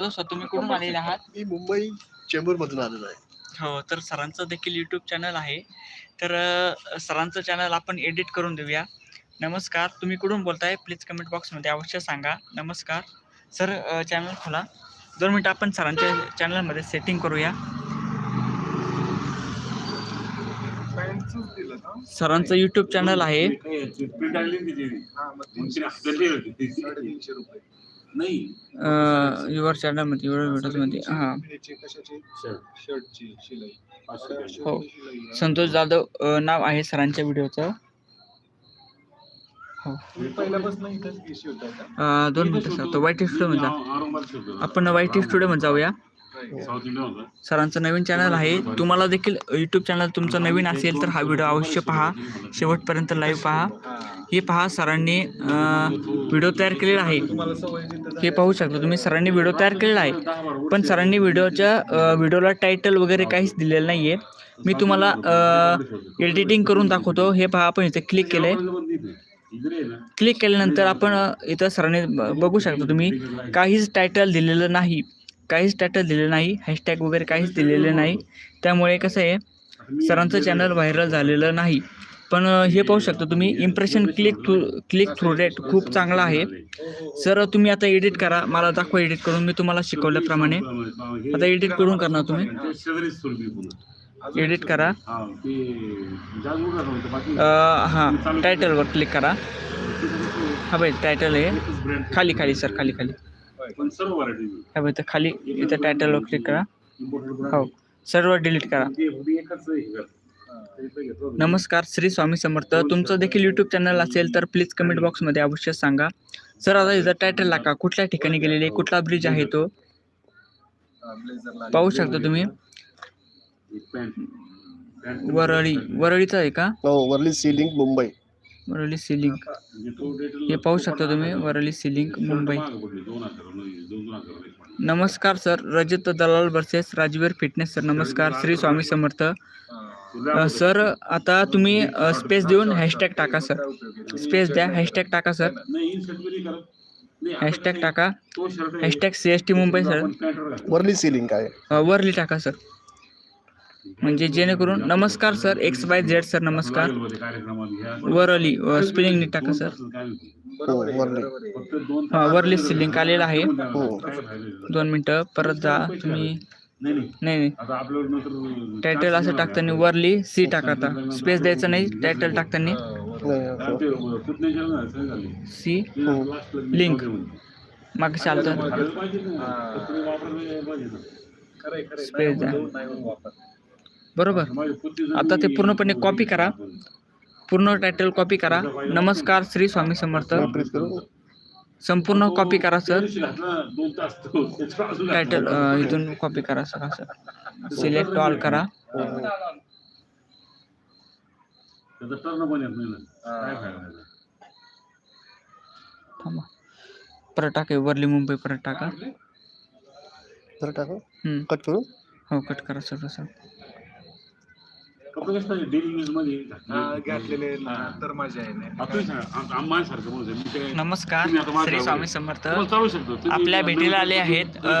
Hello sir तुम्ही कुठून आलेले आहात? मी मुंबई चेंबूर मधून आलेलो आहे. हो तर सरांचं देखील यूट्यूब चॅनल आहे. तर अ, सरांचं चॅनल आपण एडिट करून देऊया. नमस्कार तुम्ही कुठून बोलताय? प्लीज कमेंट बॉक्समध्ये अवश्य सांगा. नमस्कार. सर चॅनल खोला. दोन मिनटं आपण सरांच्या चॅनलमध्ये सेटिंग करूया. सरांचं यूट्यूब चॅनल आहे. रुपये. युवर युवर हां याचे कशाचे? शर्टची शिलाई. साडेआठशे हो. आहे. संतोष जाधव नाव आहे सरांच्या व्हिडिओचं. हो. दोन मिनटं सर. तो वाईट स्टुडिओमध्ये जा आपण वाईट स्टुडिओमध्ये जाऊया. सरांचं नवीन चॅनल आहे. तुम्हाला देखील यूट्यूब चॅनल तुमचं नवीन असेल तर हा व्हिडिओ अवश्य पहा. शेवटपर्यंत लाईव्ह पहा. हे. पहा सरांनी व्हिडिओ तयार केलेला आहे. हे पाहू शकता तुम्ही सरांनी व्हिडिओ तयार केलेला आहे. पण सरांनी व्हिडिओच्या व्हिडिओला टायटल वगैरे काहीच दिलेलं नाही आहे मी तुम्हाला एडिटिंग करून दाखवतो. हे पहा आपण इथे क्लिक केलं आहे क्लिक केल्यानंतर आपण इथं सरांनी ब- बघू शकता तुम्ही काहीच टायटल दिलेलं नाही. काहीच टायटल दिलेलं नाही. हॅशटॅग वगैरे काहीच दिलेलं नाही. त्यामुळे कसं आहे सरांचं चॅनल व्हायरल झालेलं नाही. पण हे पाहू शकता तुम्ही impression click through click through rate खूप चांगला आहे. सर तुम्ही आता एडिट करा. मला दाखवा एडिट करून. मी तुम्हाला शिकवल्याप्रमाणे. आता एडिट करून करणार तुम्ही. एडिट करा. हां. टायटलवर क्लिक करा. हा भाई टायटल आहे. खाली खाली सर खाली खाली. हा भाई तर खाली इथं टायटलवर क्लिक करा. हो. सर्व डिलीट करा. नमस्कार श्री स्वामी समर्थ. तुमचं देखील यूट्यूब चॅनल असेल तर प्लीज कमेंट बॉक्समध्ये अवश्य सांगा. सर आता इथं टायटल टाका कुठल्या ठिकाणी गेलेले? कुठला ब्रिज आहे तो? पाहू शकता तुम्ही? वरळी वरळीचं आहे का? हो Worli sea link Mumbai. Worli sea link हे पाहू शकता तुम्ही? Worli sea link Mumbai. नमस्कार सर रजत दलाल वर्सेस राजवीर फिटनेस सर नमस्कार श्री स्वामी समर्थ. सर आता तुम्ही स्पेस देऊन हॅशटॅग टाका सर. स्पेस द्या हॅशटॅग टाका सर. हॅशटॅग टाका. Hashtag C S T Mumbai sir. Worli sea link काय? वरली टाका सर. म्हणजे जेणेकरून नमस्कार sir. X by Z sir नमस्कार. वरली स्पेलिंग नीट टाका सर. हो वर्ली. हा वरली सिलिंग आलेलं आहे. हो. दोन मिनटं परत जा तुम्ही. नाही नाही. टायटल असं टाकताना वरली सी टाका आता स्पेस द्यायचं नाही टायटल टाकताना. सी लिंक मागे चालतं. स्पेस द्या. बरोबर. आता ते पूर्णपणे कॉपी करा. पूर्ण टायटल कॉपी करा. नमस्कार श्री स्वामी समर्थ. प्रेस करू. संपूर्ण कॉपी करा सर टायटल इथून कॉपी करा सर असं सिलेक्ट ऑल करा. थांबा. परत टाका वरली मुंबई परत टाका. तर टाकू? हम्म. कट करू हो कट करा सर सर घातलेले तर मजा आहे नमस्कार श्री स्वामी समर्थ. आपल्या भेटीला आले आहेत अ,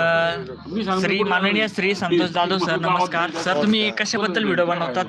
श्री माननीय श्री संतोष जाधव सर नमस्कार. सर तुम्ही कशाबद्दल व्हिडिओ बनवतात?